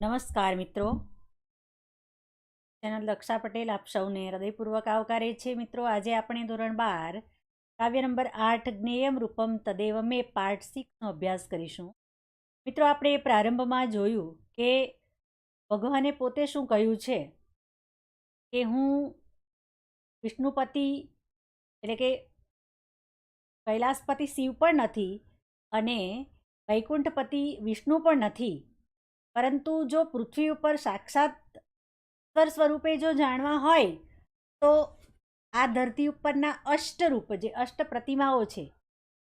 નમસ્કાર મિત્રો. ચેનલ દક્ષા પટેલ આપ સૌને હૃદયપૂર્વક આવકારે છે મિત્રો. આજે આપણે ધોરણ બાર, કાવ્ય નંબર આઠ, જ્ઞેયમ રૂપમ તદેવ મે પાર્ટ સિક્સનો અભ્યાસ કરીશું. મિત્રો, આપણે પ્રારંભમાં જોયું કે ભગવાને પોતે શું કહ્યું છે? કે હું વિષ્ણુપતિ, એટલે કે કૈલાસપતિ શિવ પણ નથી અને વૈકુંઠપતિ વિષ્ણુ પણ નથી. પરંતુ જો પૃથ્વી ઉપર સાક્ષાત સ્વરૂપે જો જાણવા હોય, તો આ ધરતી ઉપરના અષ્ટરૂપ જે અષ્ટ પ્રતિમાઓ છે,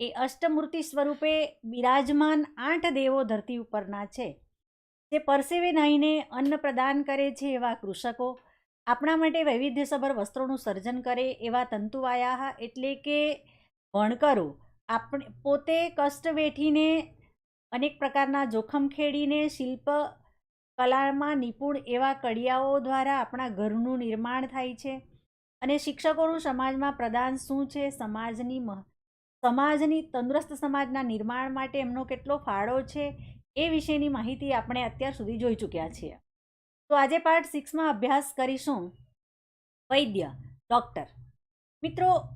એ અષ્ટમૂર્તિ સ્વરૂપે બિરાજમાન આઠ દેવો ધરતી ઉપરના છે, જે પરસેવે નાહીને અન્ન પ્રદાન કરે છે એવા કૃષકો. આપણા માટે વૈવિધ્યસભર વસ્ત્રોનું સર્જન કરે એવા તંતુવાયા એટલે કે વણકરો. આપણે, પોતે કષ્ટ વેઠીને અનેક પ્રકારના જોખમ ખેડીને શિલ્પ કલામાં નિપુણ એવા કડિયાઓ દ્વારા આપણા ઘરનું નિર્માણ થાય છે. અને શિક્ષકોનું સમાજમાં પ્રદાન શું છે? સમાજની સમાજની તંદુરસ્ત સમાજના નિર્માણ માટે એમનો કેટલો ફાળો છે? એ વિશેની માહિતી આપણે અત્યાર સુધી જોઈ ચૂક્યા છીએ. તો આજે પાર્ટ સિક્સમાં અભ્યાસ કરીશું વૈદ્ય, ડૉક્ટર. મિત્રો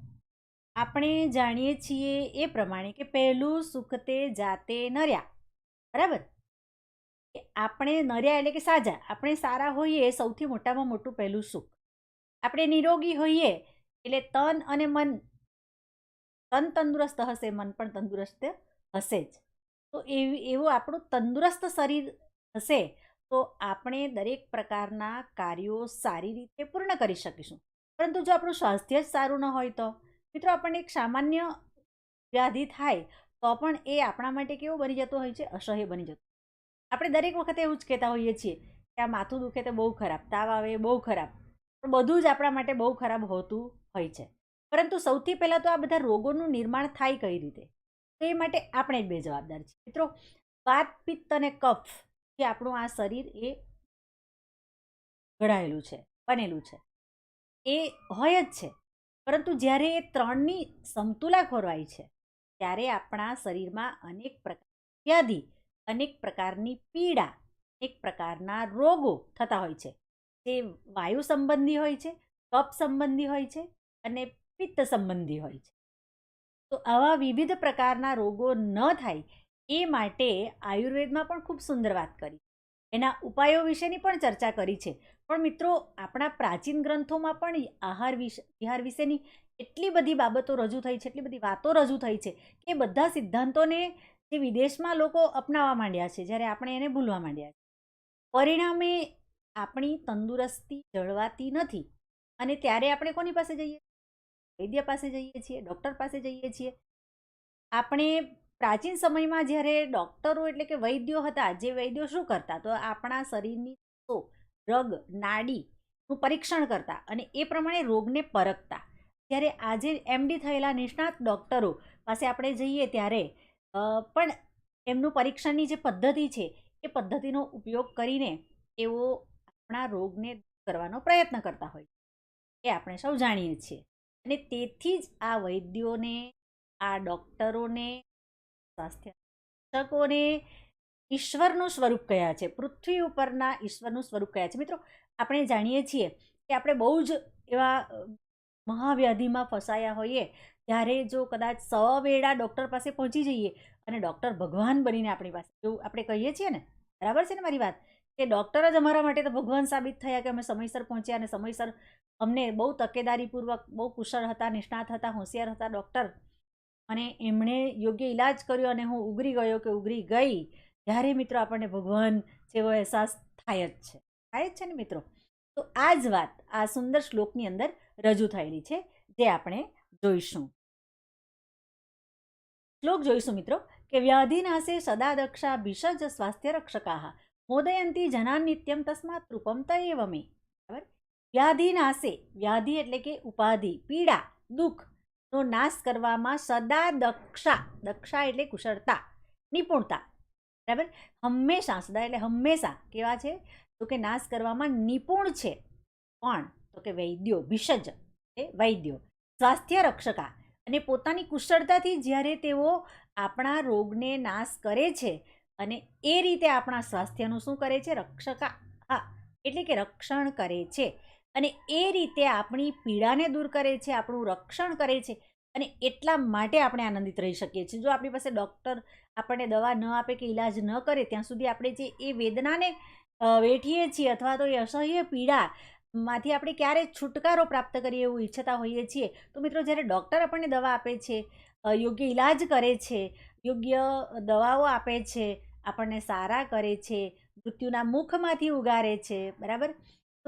આપણે જાણીએ છીએ એ પ્રમાણે કે પહેલું સુખ તે જાતે નર્યા. બરાબર? આપણે નર્યા એટલે કે સાજા. આપણે સારા હોઈએ સૌથી મોટામાં મોટું પહેલું સુખ. આપણે નિરોગી હોઈએ એટલે તન અને મન. તન તંદુરસ્ત હશે, મન પણ તંદુરસ્ત હશે જ. તો એવી, એવું આપણું તંદુરસ્ત શરીર હશે તો આપણે દરેક પ્રકારના કાર્યો સારી રીતે પૂર્ણ કરી શકીશું. પરંતુ જો આપણું સ્વાસ્થ્ય જ સારું ન હોય તો? મિત્રો આપણને એક સામાન્ય વ્યાધિ થાય, તો પણ એ આપણા માટે કેવો બની જતો હોય છે? અસહ્ય બની જતો આપણે દરેક વખતે એવું જ કહેતા હોઈએ છીએ કે આ માથું દુખે તો બહુ ખરાબ, તાવ આવે બહુ ખરાબ. પણ બધું જ આપણા માટે બહુ ખરાબ હોતું હોય છે. પરંતુ સૌથી પહેલાં તો આ બધા રોગોનું નિર્માણ થાય કઈ રીતે? તો એ માટે આપણે જ બે જવાબદાર છીએ. મિત્રો વાત પિત્ત અને કફ જે આપણું આ શરીર એ ઘડાયેલું છે, બનેલું છે. એ હોય જ છે. પરંતુ જ્યારે એ ત્રણની સમતુલા ખોરવાય છે, ત્યારે આપણા શરીરમાં અનેક પ્રકાર વ્યાધિ, અનેક પ્રકારની પીડા, અનેક પ્રકારના રોગો થતા હોય છે. જે વાયુ સંબંધી હોય છે, કફ સંબંધી હોય છે અને પિત્ત સંબંધી હોય છે. તો આવા વિવિધ પ્રકારના રોગો ન થાય એ માટે આયુર્વેદમાં પણ ખૂબ સુંદર વાત કરી. એના ઉપાયો વિશેની પણ ચર્ચા કરી છે. પણ મિત્રો, આપણા પ્રાચીન ગ્રંથોમાં પણ આહાર વિશે વિહાર વિશેની એટલી બધી બાબતો રજૂ થઈ છે, એટલી બધી વાતો રજૂ થઈ છે કે બધા સિદ્ધાંતોને જે વિદેશમાં લોકો અપનાવવા માંડ્યા છે, જ્યારે આપણે એને ભૂલવા માંડ્યા છે. પરિણામે આપણી તંદુરસ્તી જળવાતી નથી અને ત્યારે આપણે કોની પાસે જઈએ? વૈદ્ય પાસે જઈએ છીએ, ડૉક્ટર પાસે જઈએ છીએ. આપણે પ્રાચીન સમયમાં જ્યારે ડૉક્ટરો એટલે કે વૈદ્યો હતા, જે વૈદ્યો શું કરતા? તો આપણા શરીરની તો રગ નાડીનું પરીક્ષણ કરતા અને એ પ્રમાણે રોગને પરખતા. જ્યારે આજે એમડી થયેલા નિષ્ણાત ડૉક્ટરો પાસે આપણે જઈએ ત્યારે પણ એમનું પરીક્ષણની જે પદ્ધતિ છે, એ પદ્ધતિનો ઉપયોગ કરીને એઓ આપણા રોગને કરવાનો પ્રયત્ન કરતા હોય એ આપણે સૌ જાણીએ છીએ. અને તેથી જ આ વૈદ્યોને, આ ડૉક્ટરોને, સ્વાસ્થ્ય શિક્ષકોને ઈશ્વરનું સ્વરૂપ કયા છે? પૃથ્વી ઉપરના ઈશ્વરનું સ્વરૂપ કયા છે? મિત્રો, આપણે જાણીએ છીએ કે આપણે બહુ જ એવા મહાવ્યાધિમાં ફસાયા હોઈએ ત્યારે જો કદાચ સવેળા ડૉક્ટર પાસે પહોંચી જઈએ અને ડૉક્ટર ભગવાન બનીને આપણી પાસે, એવું આપણે કહીએ છીએ ને? બરાબર છે ને મારી વાત? કે ડૉક્ટર જ અમારા માટે તો ભગવાન સાબિત થયા કે અમે સમયસર પહોંચ્યા અને સમયસર અમને બહુ તકેદારીપૂર્વક, બહુ કુશળ હતા, નિષ્ણાત હતા, હોશિયાર હતા ડૉક્ટર. અને એમણે યોગ્ય ઈલાજ કર્યો અને હું ઉગરી ગયો કે ઉગરી ગઈ ત્યારે મિત્રો આપણને ભગવાન જેવો અહેસાસ થાય જ છે. થાય જ છે ને મિત્રો? તો આ જ વાત, આ સુંદર શ્લોકની અંદર રજૂ થયેલી છે, જે આપણે જોઈશું. શ્લોક જોઈશું મિત્રો. કે વ્યાધિનાશે સદા દક્ષા ભિષજ સ્વાસ્થ્ય રક્ષકા, મોદયંતી જના નિત્યમ તસ્માત રૂપમ તયેવ મે બરાબર? વ્યાધિનાશે, વ્યાધિ એટલે કે ઉપાધિ, પીડા દુઃખનો નાશ કરવામાં સદા દક્ષા દક્ષા એટલે કુશળતા, નિપુણતા. બરાબર? હંમેશા, સદા એટલે હંમેશા કેવા છે? તો કે નાશ કરવામાં નિપુણ છે. પણ તો કે વૈદ્યો ભિષજ એ વૈદ્યો, સ્વાસ્થ્ય રક્ષકા અને પોતાની કુશળતાથી જ્યારે તેઓ આપણા રોગને નાશ કરે છે અને એ રીતે આપણા સ્વાસ્થ્યનું શું કરે છે? રક્ષકા, હા, એટલે કે રક્ષણ કરે છે. અને એ રીતે આપણી પીડાને દૂર કરે છે, આપણું રક્ષણ કરે છે. અને એટલા માટે આપણે આનંદિત રહી શકીએ છીએ. જો આપણી પાસે ડૉક્ટર આપણને દવા ન આપે કે ઈલાજ ન કરે, ત્યાં સુધી આપણે જે એ વેદનાને વેઠીએ છીએ અથવા તો એ અસહ્ય પીડા માંથી આપણે ક્યારે છુટકારો પ્રાપ્ત કરીએ એવું ઈચ્છતા હોઈએ છીએ, તો મિત્રો જ્યારે ડૉક્ટર આપણને દવા આપે છે યોગ્ય ઈલાજ કરે છે, યોગ્ય દવાઓ આપે છે, આપણને સારા કરે છે, મૃત્યુના મુખમાંથી ઉગારે છે, બરાબર?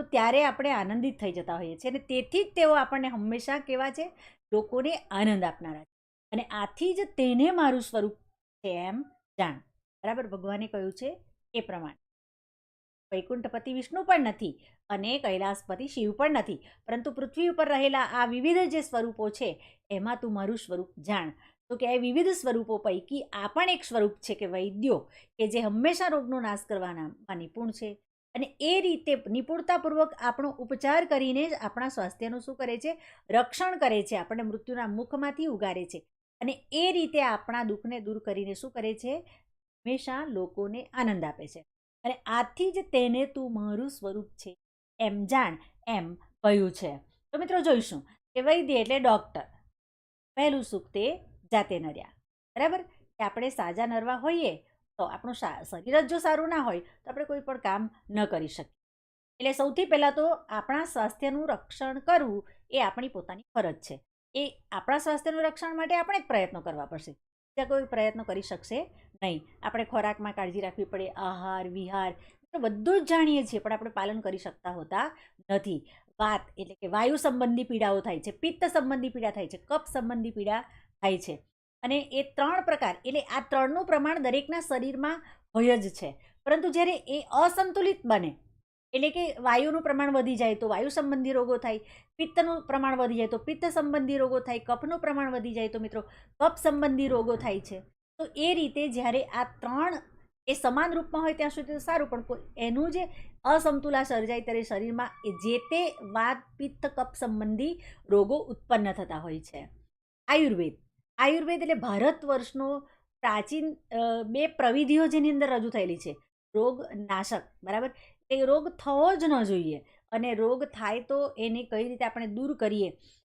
તો ત્યારે આપણે આનંદિત થઈ જતા હોઈએ છીએ અને તેથી જ તેઓ આપણને હંમેશા કેવા છે? લોકોને આનંદ આપનારા છે. અને આથી જ તેને મારું સ્વરૂપ છે એમ જાણ. બરાબર? ભગવાને કહ્યું છે એ પ્રમાણે. વૈકુંઠપતિ વિષ્ણુ પણ નથી અને કૈલાસપતિ શિવ પણ નથી. પરંતુ પૃથ્વી ઉપર રહેલા આ વિવિધ જે સ્વરૂપો છે, એમાં તું મારું સ્વરૂપ જાણ. તો કે એ વિવિધ સ્વરૂપો પૈકી આ પણ એક સ્વરૂપ છે કે વૈદ્યો, કે જે હંમેશા રોગનો નાશ કરવાના નિપુણ છે. અને એ રીતે નિપુણતાપૂર્વક આપણો ઉપચાર કરીને જ આપણા સ્વાસ્થ્યનું શું કરે છે? રક્ષણ કરે છે, આપણને મૃત્યુના મુખમાંથી ઉગારે છે. અને એ રીતે આપણા દુઃખને દૂર કરીને શું કરે છે? હંમેશા લોકોને આનંદ આપે છે. અને આથી જ તેને તું મારું સ્વરૂપ છે. એમ જાણ, એમ કહ્યું છે. તો મિત્રો જોઈશું. કે વૈદ્ય એટલે ડૉક્ટર. પહેલું સુખ તે જાતે નર્યા. બરાબર? કે આપણે સાજા નરવા હોઈએ તો આપણું શરીર જ જો સારું ના હોય, તો આપણે કોઈ પણ કામ ન કરી શકીએ. એટલે સૌથી પહેલાં તો આપણા સ્વાસ્થ્યનું રક્ષણ કરવું એ આપણી પોતાની ફરજ છે. એ આપણા સ્વાસ્થ્યનું રક્ષણ માટે આપણે જ પ્રયત્નો કરવા પડશે. બીજા કોઈ પ્રયત્નો કરી શકશે નહીં. આપણે ખોરાકમાં કાળજી રાખવી પડે, આહાર, વિહાર બધું જ જાણીએ છીએ, પણ આપણે પાલન કરી શકતા હોતા નથી. વાત એટલે કે વાયુ સંબંધી પીડાઓ થાય છે, પિત્ત સંબંધી પીડા થાય છે, કફ સંબંધી પીડા થાય છે. અને એ ત્રણ પ્રકાર, એટલે આ ત્રણનું પ્રમાણ દરેકના શરીરમાં હોય જ છે. પરંતુ જ્યારે એ અસંતુલિત બને, એટલે કે વાયુનું પ્રમાણ વધી જાય તો વાયુ સંબંધી રોગો થાય, પિત્તનું પ્રમાણ વધી જાય તો પિત્ત સંબંધી રોગો થાય, કફનું પ્રમાણ વધી જાય તો મિત્રો કફ સંબંધી રોગો થાય છે. તો એ રીતે જ્યારે આ ત્રણ એ સમાન રૂપમાં હોય ત્યાં સુધી તો સારું, પણ એનું જે અસમતુલા સર્જાય ત્યારે શરીરમાં એ જે તે વાત, પિત્ત કપ સંબંધી રોગો ઉત્પન્ન થતા હોય છે. આયુર્વેદ. આયુર્વેદ એટલે ભારત વર્ષનો પ્રાચીન બે પ્રવિધિઓ જેની અંદર રજૂ થયેલી છે. રોગ નાશક, બરાબર? એ રોગ થવો જ ન જોઈએ અને રોગ થાય તો એને કઈ રીતે આપણે દૂર કરીએ?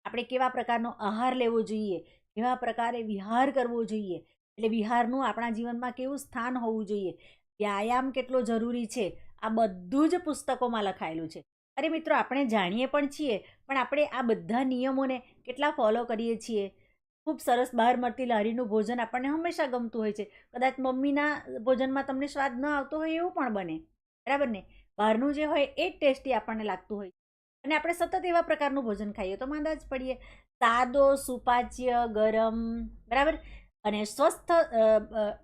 આપણે કેવા પ્રકારનો આહાર લેવો જોઈએ? કેવા પ્રકારે વિહાર કરવો જોઈએ? એટલે વિહારનું આપણા જીવનમાં કેવું સ્થાન હોવું જોઈએ? વ્યાયામ કેટલો જરૂરી છે? આ બધું જ પુસ્તકોમાં લખાયેલું છે. અરે મિત્રો, આપણે જાણીએ પણ છીએ, પણ આપણે આ બધા નિયમોને કેટલા ફોલો કરીએ છીએ? ખૂબ સરસ બહાર મળતી લારીનું ભોજન આપણને હંમેશા ગમતું હોય છે. કદાચ મમ્મીના ભોજનમાં તમને સ્વાદ ન આવતો હોય એવું પણ બને. બરાબર ને? બહારનું જે હોય એ જ ટેસ્ટી આપણને લાગતું હોય. અને આપણે સતત એવા પ્રકારનું ભોજન ખાઈએ તો માંદા જ પડીએ. સાદો, સુપાચ્ય, ગરમ, બરાબર? અને સ્વસ્થ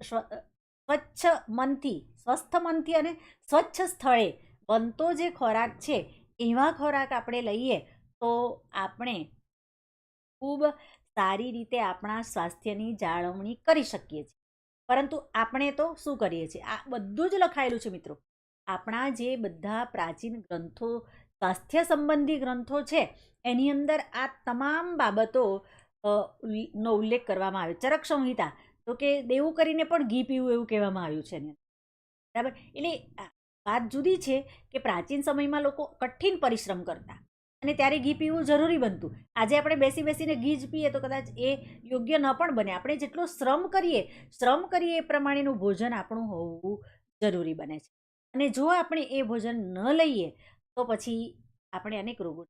સ્વચ્છ મનથી, સ્વસ્થ મનથી અને સ્વચ્છ સ્થળે બનતો જે ખોરાક છે, એવા ખોરાક આપણે લઈએ તો આપણે ખૂબ સારી રીતે આપણા સ્વાસ્થ્યની જાળવણી કરી શકીએ છીએ. પરંતુ આપણે તો શું કરીએ છીએ? આ બધું જ લખાયેલું છે મિત્રો. આપણા જે બધા પ્રાચીન ગ્રંથો, સ્વાસ્થ્ય સંબંધી ગ્રંથો છે, એની અંદર આ તમામ બાબતો નો ઉલ્લેખ કરવામાં આવ્યો ચરક સંહિતા, તો કે દેવું કરીને પણ ઘી પીવું એવું કહેવામાં આવ્યું છે એને બરાબર? એટલે વાત જુદી છે કે પ્રાચીન સમયમાં લોકો કઠિન પરિશ્રમ કરતા. અને ત્યારે ઘી પીવું જરૂરી બનતું. આજે આપણે બેસી બેસીને ઘી જ પીએ તો કદાચ એ યોગ્ય ન પણ બને. આપણે જેટલો શ્રમ કરીએ શ્રમ કરીએ એ પ્રમાણેનું ભોજન આપણું હોવું જરૂરી બને છે. અને જો આપણે એ ભોજન ન લઈએ, તો પછી આપણે અનેક રોગો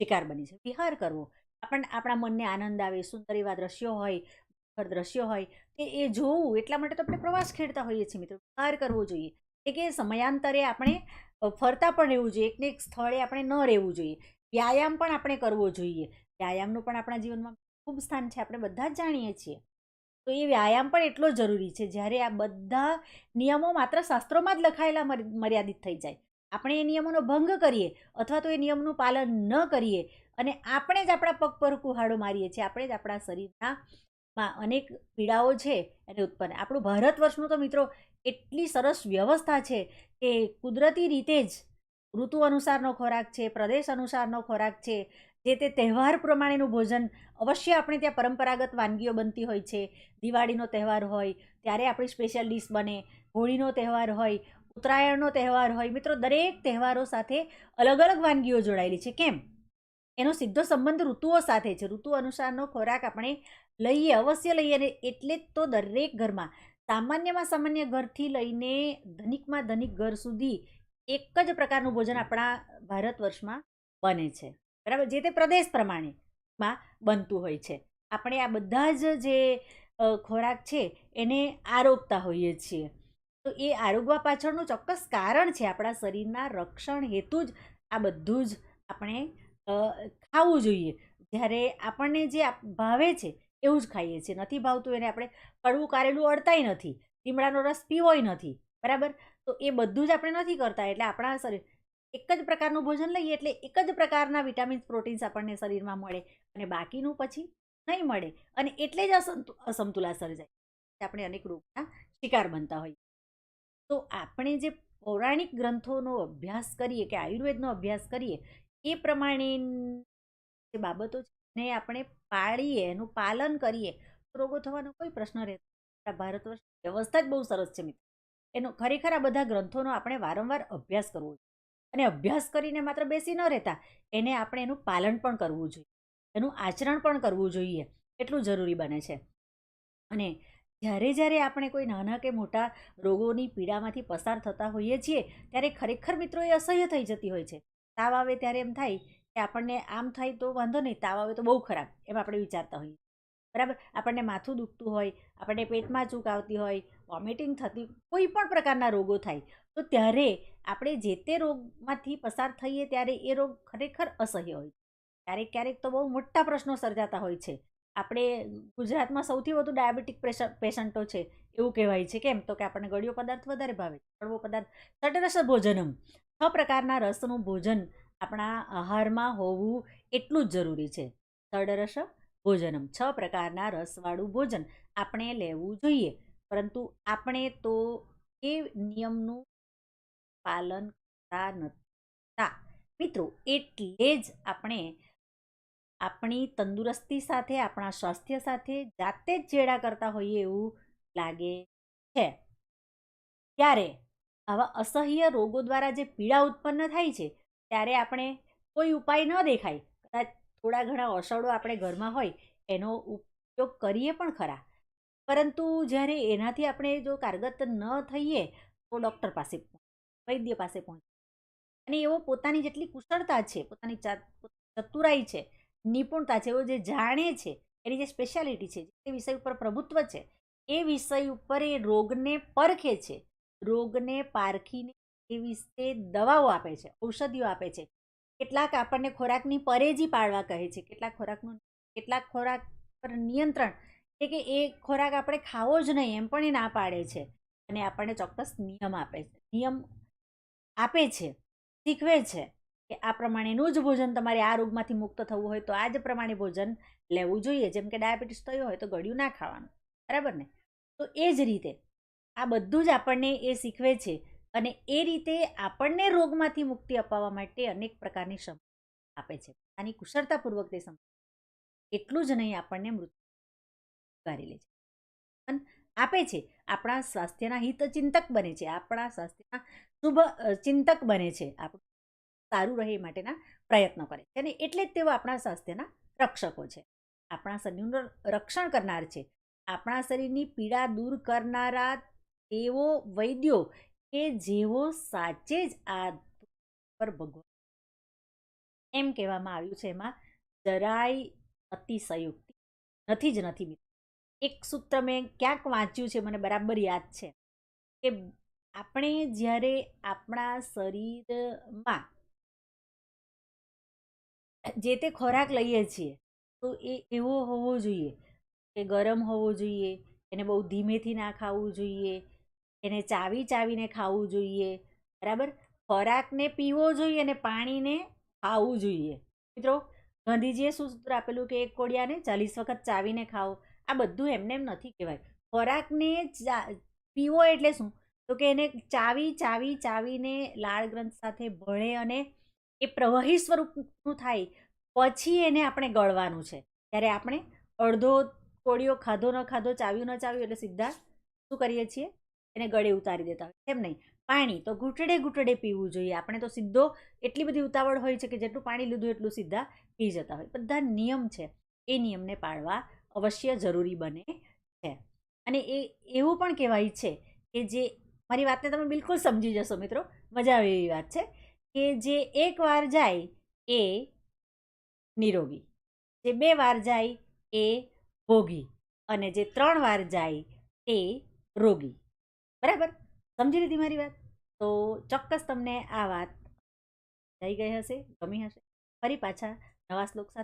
શિકાર બની છે વિહાર કરવો. આપણને, આપણા મનને આનંદ આવે, સુંદર એવા દ્રશ્યો હોય દ્રશ્યો હોય કે એ જોવું, એટલા માટે તો આપણે પ્રવાસ ખેડતા હોઈએ છીએ મિત્રો. વિહાર કરવો જોઈએ. એટલે કે સમયાંતરે આપણે ફરતા પણ રહેવું જોઈએ. એક ને એક સ્થળે આપણે ન રહેવું જોઈએ. વ્યાયામ પણ આપણે કરવો જોઈએ. વ્યાયામનું પણ આપણા જીવનમાં ખૂબ સ્થાન છે, આપણે બધા જ જાણીએ છીએ. તો એ વ્યાયામ પણ એટલો જરૂરી છે, જ્યારે આ બધા નિયમો માત્ર શાસ્ત્રોમાં જ લખાયેલા મર્યાદિત થઈ જાય. આપણે એ નિયમોનો ભંગ કરીએ અથવા તો એ નિયમનું પાલન ન કરીએ અને આપણે જ આપણા પગ પર કુહાડો મારીએ છીએ. આપણે જ આપણા શરીરના માં અનેક પીડાઓ છે એને ઉત્પન્ન. આપણું ભારત વર્ષનું તો મિત્રો એટલી સરસ વ્યવસ્થા છે કે કુદરતી રીતે જ ઋતુ અનુસારનો ખોરાક છે, પ્રદેશ અનુસારનો ખોરાક છે, જે તે તહેવાર પ્રમાણેનું ભોજન અવશ્ય આપણે ત્યાં પરંપરાગત વાનગીઓ બનતી હોય છે. દિવાળીનો તહેવાર હોય, ત્યારે આપણી સ્પેશિયલ ડીશ બને, હોળીનો તહેવાર હોય, ઉત્તરાયણનો તહેવાર હોય. મિત્રો, દરેક તહેવારો સાથે અલગ અલગ વાનગીઓ જોડાયેલી છે. કેમ? એનો સીધો સંબંધ ઋતુઓ સાથે છે. ઋતુ અનુસારનો ખોરાક આપણે લઈએ, અવશ્ય લઈએ અને એટલે જ તો દરેક ઘરમાં, સામાન્યમાં સામાન્ય ઘરથી લઈને ધનિકમાં ધનિક ઘર સુધી એક જ પ્રકારનું ભોજન આપણા ભારત વર્ષમાં બને છે. બરાબર? જે તે પ્રદેશ પ્રમાણેમાં બનતું હોય છે. આપણે આ બધા જ જે ખોરાક છે એને આરોગતા હોઈએ છીએ. તો એ આરોગવા પાછળનું ચોક્કસ કારણ છે આપણા શરીરના રક્ષણ હેતુ જ આ બધું જ આપણે ખાવું જોઈએ. જ્યારે આપણને જે ભાવે છે એવું જ ખાઈએ છીએ. નથી ભાવતું એને આપણે કડવું કારેલું અડતાય નથી. લીમડાનો રસ પીવોય નથી. બરાબર? તો એ બધું જ આપણે નથી કરતા. એટલે આપણા શરીર, એક જ પ્રકારનું ભોજન લઈએ એટલે એક જ પ્રકારના વિટામિન્સ, પ્રોટીન્સ આપણને શરીરમાં મળે અને બાકીનું પછી નહીં મળે. અને એટલે જ અસંતુ અસમતુલા સર્જાય આપણે અનેક રોગના શિકાર બનતા હોઈએ. તો આપણે જે પૌરાણિક ગ્રંથોનો અભ્યાસ કરીએ કે આયુર્વેદનો અભ્યાસ કરીએ, એ પ્રમાણે જે બાબતો છે ને આપણે પાળીએ, એનું પાલન કરીએ, તો રોગો થવાનો કોઈ પ્રશ્ન રહેતો. ભારત વર્ષ વ્યવસ્થા જ બહુ સરસ છે મિત્રો. એનો ખરેખર આ બધા ગ્રંથોનો આપણે વારંવાર અભ્યાસ કરવો જોઈએ. અને અભ્યાસ કરીને માત્ર બેસી ન રહેતા, એને આપણે એનું પાલન પણ કરવું જોઈએ. એનું આચરણ પણ કરવું જોઈએ. એટલું જરૂરી બને છે. અને જ્યારે જ્યારે આપણે કોઈ નાના કે મોટા રોગોની પીડામાંથી પસાર થતા હોઈએ છીએ, ત્યારે ખરેખર મિત્રો એ અસહ્ય થઈ જતી હોય છે. તાવ આવે ત્યારે એમ થાય કે આપણને આમ થાય તો વાંધો નહીં, તાવ આવે તો બહુ ખરાબ, એમ આપણે વિચારતા હોઈએ બરાબર? આપણને માથું દુખતું હોય, આપણને પેટમાં ચૂક આવતી હોય વોમિટિંગ થતી, કોઈ પણ પ્રકારના રોગો થાય, તો ત્યારે આપણે જે તે રોગમાંથી પસાર થઈએ ત્યારે એ રોગ ખરેખર અસહ્ય હોય ક્યારેક ક્યારેક તો બહુ મોટા પ્રશ્નો સર્જાતા હોય છે. આપણે ગુજરાતમાં સૌથી વધુ ડાયાબિટીક પેશન્ટો છે, એવું કહેવાય છે કેમ તો કે આપણને ગળ્યો પદાર્થ વધારે ભાવે, કડવો પદાર્થ સટરસ ભોજનમ, છ પ્રકારના રસનું ભોજન આપણા આહારમાં હોવું એટલું જ જરૂરી છે. સડરસ ભોજનમ. છ પ્રકારના રસવાળું ભોજન આપણે લેવું જોઈએ. પરંતુ આપણે તો એ નિયમનું પાલન કરતા નતા. મિત્રો, એટલે જ આપણે આપણી તંદુરસ્તી સાથે, આપણા સ્વાસ્થ્ય સાથે જાતે જ ચેડા કરતા હોઈએ એવું લાગે છે. ત્યારે આવા અસહ્ય રોગો દ્વારા જે પીડા ઉત્પન્ન થાય છે, ત્યારે આપણે કોઈ ઉપાય ન દેખાય. કદાચ થોડા ઘણા ઓસડો આપણે ઘરમાં હોય, એનો ઉપયોગ કરીએ પણ ખરા. પરંતુ જ્યારે એનાથી આપણે જો કારગત ન થઈએ, તો ડૉક્ટર પાસે વૈદ્ય પાસે પહોંચીએ. અને એવો પોતાની જેટલી કુશળતા છે, પોતાની ચતુરાઈ છે, નિપુણતા છે, એવો જે જાણે છે, એની જે સ્પેશિયાલિટી છે, જે વિષય ઉપર પ્રભુત્વ છે, એ વિષય ઉપર એ રોગને પરખે છે. રોગને પારખીને એ વિશે દવાઓ આપે છે, ઔષધિઓ આપે છે. કેટલાક આપણને ખોરાકની પરેજી પાડવા કહે છે. કેટલાક ખોરાકનું, કેટલાક ખોરાક પર નિયંત્રણ એટલે કે એ ખોરાક આપણે ખાવો જ નહીં, એમ પણ એ ના પાડે છે. અને આપણને ચોક્કસ નિયમ આપે છે. નિયમ આપે છે, શીખવે છે કે આ પ્રમાણેનું જ ભોજન તમારે આ રોગમાંથી મુક્ત થવું હોય તો આ જ પ્રમાણે ભોજન લેવું જોઈએ. જેમ કે ડાયાબિટીસ થયો હોય તો ગળ્યું ના ખાવાનું. બરાબર ને? તો એ જ રીતે આ બધું જ આપણને એ શીખવે છે અને એ રીતે આપણને રોગમાંથી મુક્તિ અપાવવા માટે અનેક પ્રકારની ક્ષમતા આપે છે. આની કુશળતાપૂર્વક તે સમ એટલું જ નહીં, આપણને મૃત્યુ કરી લે છે. પણ આપે છે, આપણા સ્વાસ્થ્યના હિતચિંતક બને છે. આપણા સ્વાસ્થ્યના શુભ ચિંતક બને છે. આપણું સારું રહે માટેના પ્રયત્નો કરે છે. અને એટલે જ તેઓ આપણા સ્વાસ્થ્યના રક્ષકો છે. આપણા શરીરનું રક્ષણ કરનાર છે. આપણા શરીરની પીડા દૂર કરનારા તેઓ વૈદ્યો કે જેઓ સાચે જ આ પર ભગવાન એમ કહેવામાં આવ્યું છે એમાં જરાય અતિશયુક્તિ નથી જ નથી એક સૂત્ર મેં ક્યાંક વાંચ્યું છે મને બરાબર યાદ છે કે આપણે જ્યારે આપણા શરીરમાં જે તે ખોરાક લઈએ છીએ તો એ એવો હોવો જોઈએ કે ગરમ હોવો જોઈએ, એને બહુ ધીમેથી ના ખાવું જોઈએ એને ચાવી ચાવીને ખાવું જોઈએ. બરાબર? ખોરાકને પીવો જોઈએ અને પાણીને ખાવું જોઈએ. મિત્રો, ગાંધીજીએ શું સૂત્ર આપેલું કે એક કોડિયાને ચાલીસ વખત ચાવીને ખાઓ? આ બધું એમને એમ નથી કહેવાય. ખોરાકને ચા, પીવો એટલે શું? તો કે એને ચાવી ચાવી ચાવીને લાળ ગ્રંથ સાથે ભળે અને એ પ્રવાહી સ્વરૂપનું થાય. પછી એને આપણે ગળવાનું છે. ત્યારે આપણે અડધો કોળિયો ખાધો ન ખાધો ચાવ્યું ન ચાવ્યું એટલે સીધા શું કરીએ છીએ? એને ગળે ઉતારી દેતા હોય. એમ નહીં. પાણી તો ઘૂંટડે ઘૂંટડે પીવું જોઈએ. આપણે તો સીધો એટલી બધી ઉતાવળ હોય છે કે જેટલું પાણી લીધું એટલું સીધા પી જતા હોય. બધા નિયમ છે. એ નિયમને પાળવા અવશ્ય જરૂરી બને છે. અને એ, એવું પણ કહેવાય છે કે જે, મારી વાતને તમે બિલકુલ સમજી જશો મિત્રો. મજા આવે એવી વાત છે કે જે એક વાર જાય એ નિરોગી. જે બે વાર જાય એ ભોગી. અને જે ત્રણ વાર જાય એ રોગી. બરાબર? સમજી લીધી મારી વાત? તો ચોક્કસ તમને આ વાત થઈ ગઈ હશે, ગમી હશે. ફરી પાછા નવા શ્લોક સાથે